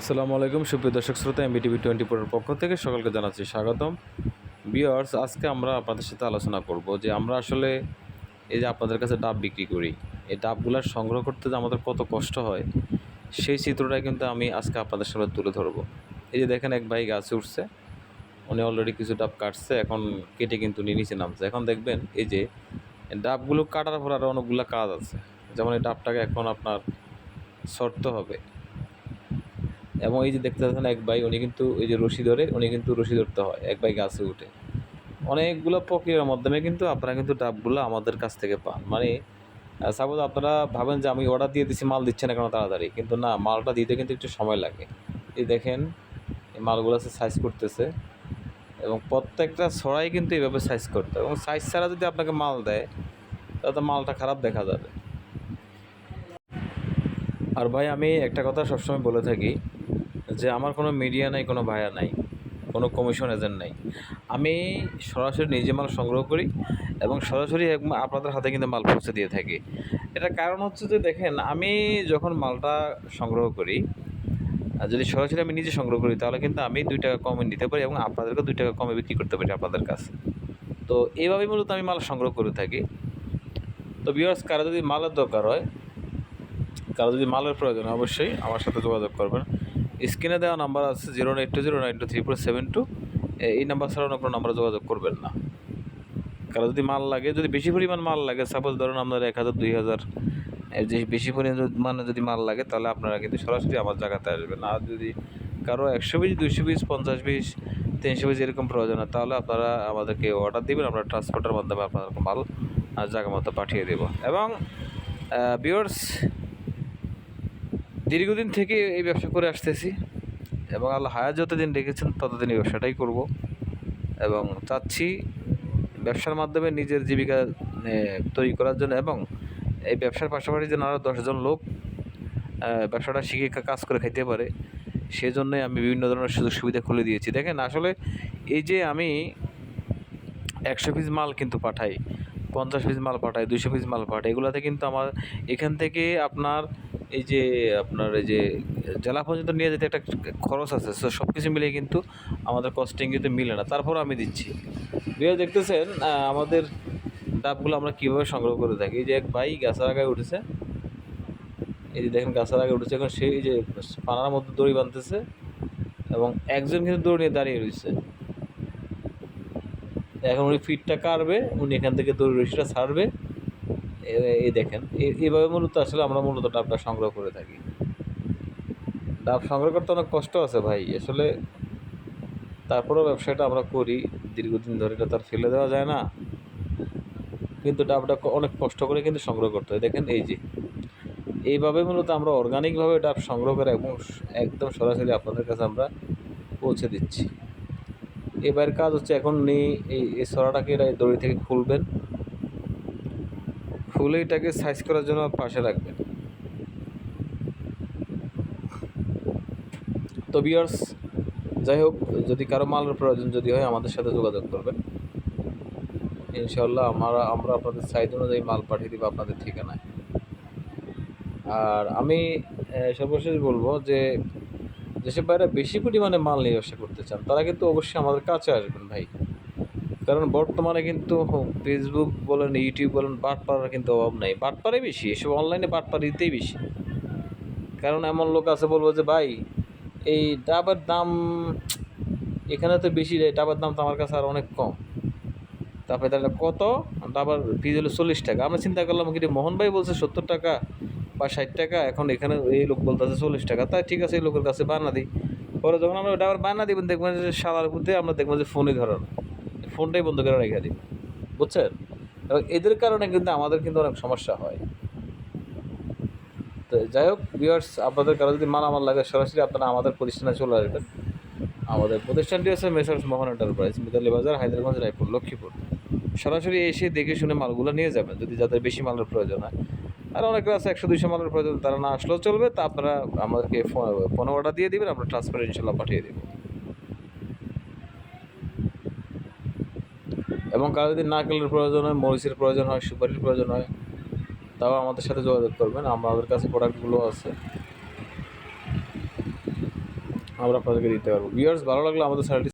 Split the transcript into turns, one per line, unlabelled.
আসসালামু আলাইকুম, সুপ্রিয় দর্শক শ্রোতা এমবিটিভি টোয়েন্টি ফোরের পক্ষ থেকে সকলকে জানাচ্ছি স্বাগতম। বিয়ার্স আজকে আমরা আপনাদের সাথে আলোচনা করব যে আমরা আসলে এই যে আপনাদের কাছে ডাব বিক্রি করি, এই ডাবগুলার সংগ্রহ করতে যে আমাদের কত কষ্ট হয়, সেই চিত্রটাই কিন্তু আমি আজকে আপনাদের সামনে তুলে ধরবো। এই যে দেখেন এক ভাই গাছে উঠছে, উনি অলরেডি কিছু ডাব কাটছে, এখন কেটে কিন্তু নিয়ে নিচে নামছে। এখন দেখবেন এই যে ডাবগুলো কাটার পর আরও অনেকগুলো কাজ আছে। যেমন এই ডাবটাকে এখন আপনার শর্ত হবে। এবং এই যে দেখতে পাচ্ছেন এক ভাই, উনি কিন্তু এই যে রশি ধরে, উনি কিন্তু রশি ধরতে হয়, এক ভাই গাছে উঠে। অনেকগুলো প্রক্রিয়ার মাধ্যমে কিন্তু আপনারা কিন্তু ডাবগুলো আমাদের কাছ থেকে পান। মানে সাপোজ আপনারা ভাবেন যে আমি অর্ডার দিয়ে দিচ্ছি মাল দিচ্ছে না কেন তাড়াতাড়ি? কিন্তু না, মালটা দিতে কিন্তু একটু সময় লাগে। এই দেখেন, এই মালগুলো সাইজ করতেছে। এবং প্রত্যেকটা ছড়াই কিন্তু এইভাবে সাইজ করতে এবং সাইজ ছাড়া যদি আপনাকে মাল দেয়, তাহলে তো মালটা খারাপ দেখা যাবে। আর ভাই, আমি একটা কথা সবসময় বলে থাকি যে আমার কোনো মিডিয়া নাই, কোনো ভায়া নাই, কোনো কমিশন এজেন্ট নাই। আমি সরাসরি নিজে মাল সংগ্রহ করি এবং সরাসরি আপনাদের হাতে কিন্তু মাল পৌঁছে দিয়ে থাকি। এটা কারণ হচ্ছে যে দেখেন, আমি যখন মালটা সংগ্রহ করি, আর যদি সরাসরি আমি নিজে সংগ্রহ করি, তাহলে কিন্তু আমি দুই টাকা কমে নিতে পারি এবং আপনাদেরকে দুই টাকা কমে বিক্রি করতে পারি আপনাদের কাছে। তো এইভাবেই মূলত আমি মাল সংগ্রহ করে থাকি। তো বিয়ার্স কারও যদি মালের দরকার হয়, কারও যদি মালের প্রয়োজন অবশ্যই আমার সাথে যোগাযোগ করবেন। স্ক্রিনে দেওয়া নাম্বার আছে zero eight two zero nine two three four seven two. এই নাম্বার ছাড়া অন্য কোনো নাম্বারে যোগাযোগ করবেন না। কারও যদি মাল লাগে, যদি বেশি পরিমাণ মাল লাগে সাপোজ ধরুন আপনার এক হাজার, দুই হাজার যে বেশি পরিমাণ যদি মাল লাগে, তাহলে আপনারা কিন্তু সরাসরি আমার জায়গাতে আসবেন। আর যদি কারও একশো পিস, দুইশো পিস, পঞ্চাশ পিস, তিনশো পিস এরকম প্রয়োজন হয়, তাহলে আপনারা আমাদেরকে অর্ডার দিবেন, আমরা ট্রান্সপোর্টের মাধ্যমে আপনাদেরকে মাল জায়গা মতো পাঠিয়ে দেবো। এবং বিয়ার্স দীর্ঘদিন থেকে এই ব্যবসা করে আসতেছি এবং আল্লাহ হায়াত যতদিন রেখেছেন ততদিন এই ব্যবসাটাই করব এবং চাচ্ছি ব্যবসার মাধ্যমে নিজের জীবিকা তৈরি করার জন্য এবং এই ব্যবসার পাশাপাশি যেন আরও দশজন লোক ব্যবসাটা শিখে কাজ করে খাইতে পারে সেই জন্যই আমি বিভিন্ন ধরনের সুযোগ সুবিধা খুলে দিয়েছি। দেখেন, আসলে এই যে আমি একশো পিস মাল কিন্তু পাঠাই, পঞ্চাশ পিস মাল পাঠাই দুশো পিস মাল পাঠাই, এগুলোতে কিন্তু আমার, এখান থেকে আপনার এই যে আপনার এই যে জেলা পর্যন্ত নিয়ে যেতে একটা খরচ আছে, সো সব কিছু মিলিয়ে কিন্তু আমাদের কস্টিং কিন্তু মিলে না। তারপর আমি দিচ্ছি। দিয়ে দেখতেছেন আমাদের ডাবগুলো আমরা কীভাবে সংগ্রহ করে থাকি? এই যে এক ভাই গাছের আগায় উঠেছে। এই যে দেখেন, গাছের আগে উঠেছে। এখন সেই যে পানার মধ্যে দড়ি বাঁধতেছে এবং একজন কিন্তু দড়ি নিয়ে দাঁড়িয়ে রয়েছে। এখন উনি ফিটটা কাটবে, উনি এখান থেকে দড়ি রশিটা ছাড়বে। এই দেখেন। এইভাবে মূলত আসলে আমরা মূলত ডাবটা সংগ্রহ করে থাকি। ডাব সংগ্রহ করতে অনেক কষ্ট আছে ভাই। আসলে তারপরেও ব্যবসাটা আমরা করি। দীর্ঘদিন ধরে এটা তার ফেলে দেওয়া যায় না। কিন্তু ডাবটা অনেক কষ্ট করে কিন্তু সংগ্রহ করতে হয়। দেখেন এই যে, এইভাবে মূলত আমরা অর্গানিকভাবে ডাব সংগ্রহ করে এবং একদম সরাসরি আপনাদের কাছে আমরা পৌঁছে দিচ্ছি। এবার কাজ হচ্ছে এখন এই এই সরাটাকে দড়ি থেকে খুলবেন। খুলে এটাকে সাইজ করার জন্য পাশে রাখবেন। তো বিয়ার্স যাই হোক, যদি কারও মালের প্রয়োজন যদি হয়, আমাদের সাথে যোগাযোগ করবেন। ইনশাল্লাহ আমরা আমরা আপনাদের সাইজ অনুযায়ী মাল পাঠিয়ে দিব আপনাদের ঠিকানায়। আর আমি সর্বশেষ বলব যে যেসব বাইরে বেশি পরিমাণে মাল নিয়ে ব্যবসা করতে চান, তারা কিন্তু অবশ্যই আমাদের কাছে আসবেন ভাই। কারণ বর্তমানে কিন্তু ফেসবুক বলেন ইউটিউব বলেন বাটপাড়ার কিন্তু অভাব নাই। বাটপাড়াই বেশি, এসব অনলাইনে বাটপাড়িতেই বেশি। কারণ এমন লোক আছে বলব যে, ভাই, এই ডাবের দাম এখানে তো বেশি রে, ডাবের দাম তো আমার কাছে আর অনেক কম। তারপরে তাহলে কত? ডাবার পিস হলো চল্লিশ টাকা। আমরা চিন্তা করলাম কিন্তু মোহন ভাই বলছে সত্তর টাকা বা ষাট টাকা, এখন এখানে এই লোক বলতেছে চল্লিশ টাকা। তাই ঠিক আছে, এই লোকের কাছে বানা দিই। পরে যখন আমরা ডাবার বানা দিবেন, দেখবেন যে সাদার মধ্যে আমরা দেখবেন যে ফোনই ধরে ফোনটাই বন্ধ করে রেখে দিই, বুঝছেন? এবং এদের কারণে কিন্তু আমাদের কিন্তু অনেক সমস্যা হয়। তো যাই হোক ভিউয়ার্স আপনাদের কারও যদি মালামাল লাগে, সরাসরি আপনারা আমাদের প্রতিষ্ঠানে চলে আসবেন। আমাদের প্রতিষ্ঠানটি হচ্ছে মেসার্স মোহন এন্টারপ্রাইজ মিতালি বাজার হায়দ্রাবাদ, রায়পুর, লক্ষ্মীপুর। সরাসরি এসে দেখে শুনে মালগুলো নিয়ে যাবেন, যদি যাদের বেশি মালের প্রয়োজন হয়। আর অনেকে আছে একশো, দুইশো মালের প্রয়োজন, তারা না আসলেও চলবে, তা আপনারা আমাদেরকে ফোন অর্ডার দিয়ে দিবেন, আমরা ট্রান্সফার ইনশাল্লাহ পাঠিয়ে দেবো। এবং কারও যদি নারকেলের প্রয়োজন হয়, মরিচের প্রয়োজন হয়, সুপারির প্রয়োজন হয়, তাও আমাদের সাথে যোগাযোগ করবেন। আমাদের কাছে প্রোডাক্টগুলো আছে। আমরা আপনাদেরকে দিতে পারব। ভিউয়ার্স ভালো লাগলে আমাদের চ্যানেলটি